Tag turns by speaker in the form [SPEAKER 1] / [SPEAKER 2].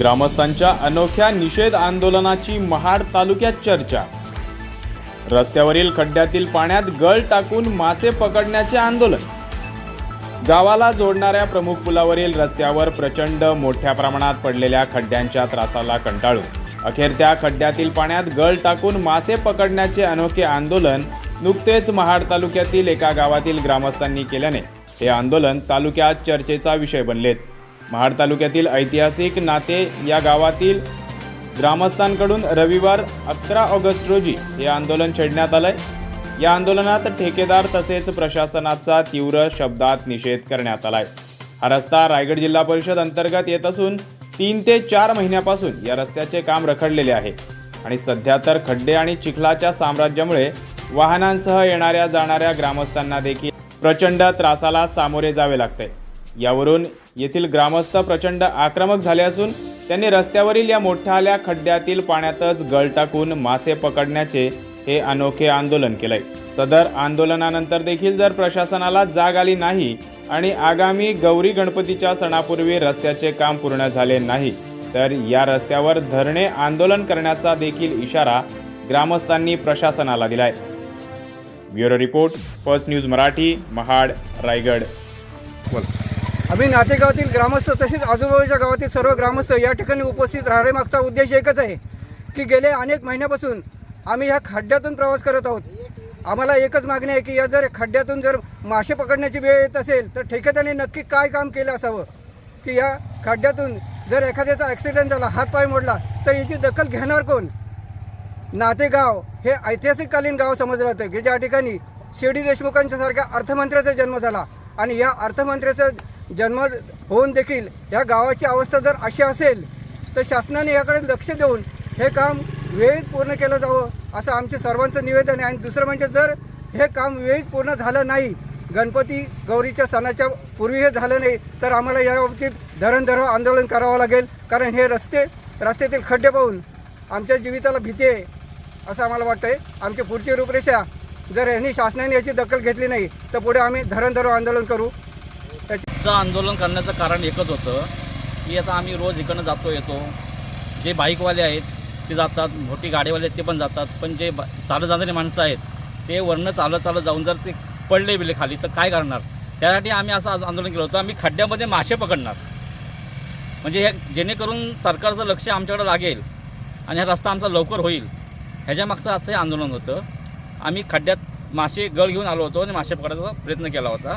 [SPEAKER 1] ग्रामस्थांच्या अनोख्या निषेध आंदोलनाची महाड तालुक्यात चर्चा. रस्त्यावरील खड्ड्यातील पाण्यात गळ टाकून मासे पकडण्याचे आंदोलन. गावाला जोडणाऱ्या प्रमुख पुलावरील रस्त्यावर प्रचंड मोठ्या प्रमाणात पडलेल्या खड्ड्यांच्या त्रासाला कंटाळून अखेर त्या खड्ड्यातील पाण्यात गळ टाकून मासे पकडण्याचे अनोखे आंदोलन नुकतेच महाड तालुक्यातील एका गावातील ग्रामस्थांनी केल्याने हे आंदोलन तालुक्यात चर्चेचा विषय बनलेत. महाड तालुक्यातील ऐतिहासिक नाते या गावातील ग्रामस्थांकडून रविवार अकरा ऑगस्ट रोजी हे आंदोलन छेडण्यात आलंय. या आंदोलनात ठेकेदार तसेच प्रशासनाचा तीव्र शब्दात निषेध करण्यात आलाय. हा रस्ता रायगड जिल्हा परिषद अंतर्गत येत असून तीन ते चार महिन्यापासून या रस्त्याचे काम रखडलेले आहे. आणि सध्या तर खड्डे आणि चिखलाच्या साम्राज्यामुळे वाहनांसह येणाऱ्या जाणाऱ्या ग्रामस्थांना देखील प्रचंड त्रासाला सामोरे जावे लागते. यावरून येथील ग्रामस्थ प्रचंड आक्रमक झाले असून त्यांनी रस्त्यावरील या मोठ्याल्या खड्ड्यातील पाण्यातच गळ टाकून मासे पकडण्याचे हे अनोखे आंदोलन केलंय. सदर आंदोलनानंतर देखील जर प्रशासनाला जाग आली नाही आणि आगामी गौरी गणपतीच्या सणापूर्वी रस्त्याचे काम पूर्ण झाले नाही तर या रस्त्यावर धरणे आंदोलन करण्याचा देखील इशारा ग्रामस्थांनी प्रशासनाला दिलाय. Bureau report first news Marathi Mahad Raigad.
[SPEAKER 2] आम्ही नातेगावातील ग्रामस्थ तसेच आजूबाजूच्या गावातील सर्व ग्रामस्थ या ठिकाणी उपस्थित राहण्यामागचा उद्देश एकच आहे की गेले अनेक महिन्यापासून आम्ही ह्या खड्ड्यातून प्रवास करत आहोत. आम्हाला एकच मागणी आहे की या जर खड्ड्यातून जर मासे पकडण्याची वेळ येत असेल तर ठेकेदाराने नक्की काय काम केलं असावं? की या खड्ड्यातून जर एखाद्याचा ॲक्सिडेंट झाला हातपाय मोडला तर याची दखल घेणार कोण? नातेगाव हे ऐतिहासिककालीन गाव समजलं जातं की ज्या ठिकाणी शिर्डी देशमुखांच्यासारख्या अर्थमंत्र्याचा जन्म झाला आणि या अर्थमंत्र्याचं जन्म होऊन देखील ह्या गावाची अवस्था जर अशी असेल तर शासनाने याकडे लक्ष देऊन हे काम वेळेत पूर्ण केलं जावं असं आमचे सर्वांचं निवेदन आहे. आणि दुसरं म्हणजे जर हे काम वेळेत पूर्ण झालं नाही गणपती गौरीच्या सणाच्या पूर्वी हे झालं नाही तर आम्हाला या बाबतीत धरणधर आंदोलन करावं लागेल. कारण हे रस्ते रस्त्यातील खड्डे पाहून आमच्या जीविताला भीती आहे असं आम्हाला वाटतं आहे आमची पुढची रूपरेषा जर यांनी शासनाने याची दखल घेतली नाही तर पुढे आम्ही धरण आंदोलन करू. त्याचं
[SPEAKER 3] आंदोलन करण्याचं कारण एकच होतं की आता आम्ही रोज इकडनं जातो येतो. जे बाईकवाले आहेत ते जातात. मोठी गाडीवाले आहेत ते पण जातात. पण जे बा- चालत जाणारी माणसं आहेत ते वरनं चालत चालत जाऊन जर ते पडले बिले खाली तर काय करणार? त्यासाठी आम्ही असं आंदोलन केलं होतं. आम्ही खड्ड्यामध्ये मासे पकडणार. म्हणजे हे जेणेकरून सरकारचं लक्ष आमच्याकडे लागेल आणि हा रस्ता आमचा लवकर होईल. ह्याच्या मागचं आजचं हे आंदोलन होतं. आम्ही खड्ड्यात मासे गळ घेऊन आलो होतो आणि मासे पकडायचा प्रयत्न केला होता.